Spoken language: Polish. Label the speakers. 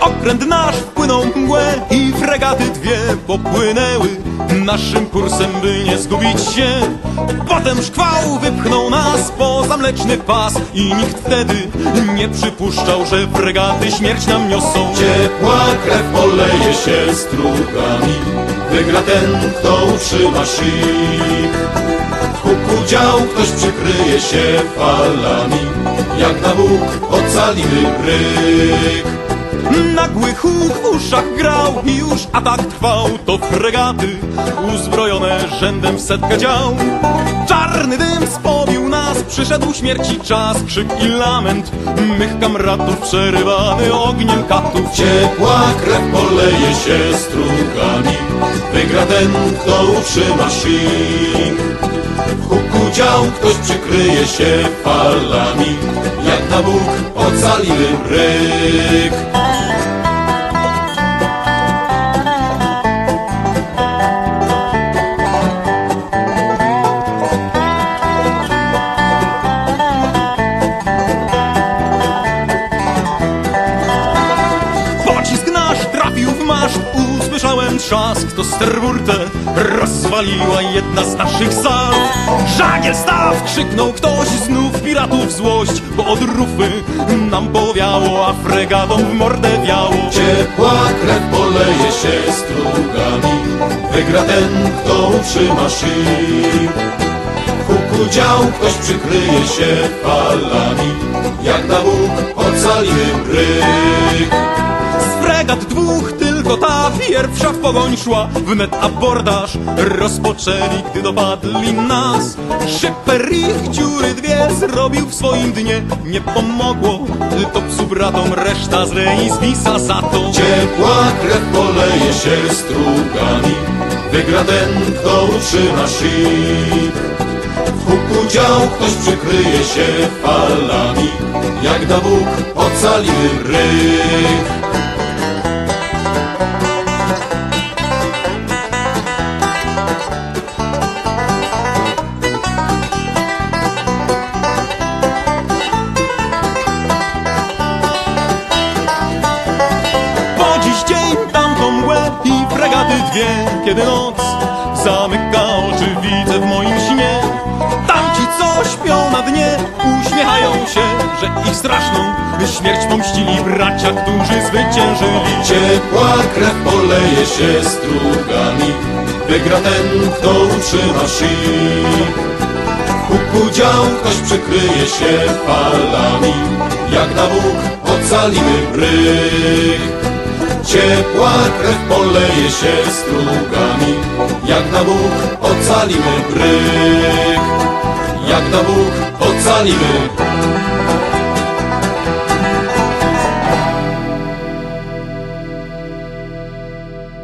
Speaker 1: Okręt nasz wpłynął mgłę i fregaty dwie popłynęły naszym kursem, by nie zgubić się. Potem szkwał wypchnął nas poza mleczny pas i nikt wtedy nie przypuszczał, że fregaty śmierć nam niosą.
Speaker 2: Ciepła krew poleje się strugami Wygra ten, kto utrzyma szyk W huku dział ktoś przykryje się falami Jak na Bóg ocalimy bryk.
Speaker 1: Nagły huk w uszach grał i już atak trwał. To fregaty uzbrojone rzędem w setkę dział. Czarny dym spowił nas, przyszedł śmierci czas Krzyk i lament. Mych kamratów przerywany ogniem katów
Speaker 2: Ciepła krew poleje się strugami Wygra ten, kto utrzyma szyk W huku dział ktoś przykryje się falami Jak na Bóg ocalimy bryk
Speaker 1: trzask To sterburtę rozwaliła jedna z naszych sal. Żagiel staw! krzyknął ktoś znów piratów złość Bo od rufy nam powiało, a fregatom w mordę wiało.
Speaker 2: Ciepła krew poleje się strugami Wygra ten, kto utrzyma szyk W huku dział ktoś przykryje się falami Jak na Bóg ocalimy bryk.
Speaker 1: Z fregat dwóch pierwsza w pogoń szła Wnet abordaż rozpoczęli, gdy dopadli nas. Szyper ich dziury dwie zrobił w swoim dnie. Nie pomogło to psu bratom, reszta z Reizbisa za to
Speaker 2: Ciepła krew poleje się strugami. Wygra ten, kto utrzyma szyk W huku dział ktoś przykryje się falami. Jak na Bóg ocalimy bryk
Speaker 1: dwie Kiedy noc zamyka oczy widzę w moim śnie. Tamci co śpią na dnie uśmiechają się Że ich straszną śmierć pomścili bracia, którzy zwyciężyli.
Speaker 2: Ciepła krew poleje się strugami Wygra ten, kto utrzyma szyk W huku dział ktoś przykryje się falami Jak na Bóg ocalimy bryk Ciepła krew poleje się strugami Jak na Bóg ocalimy bryk. Jak na Bóg ocalimy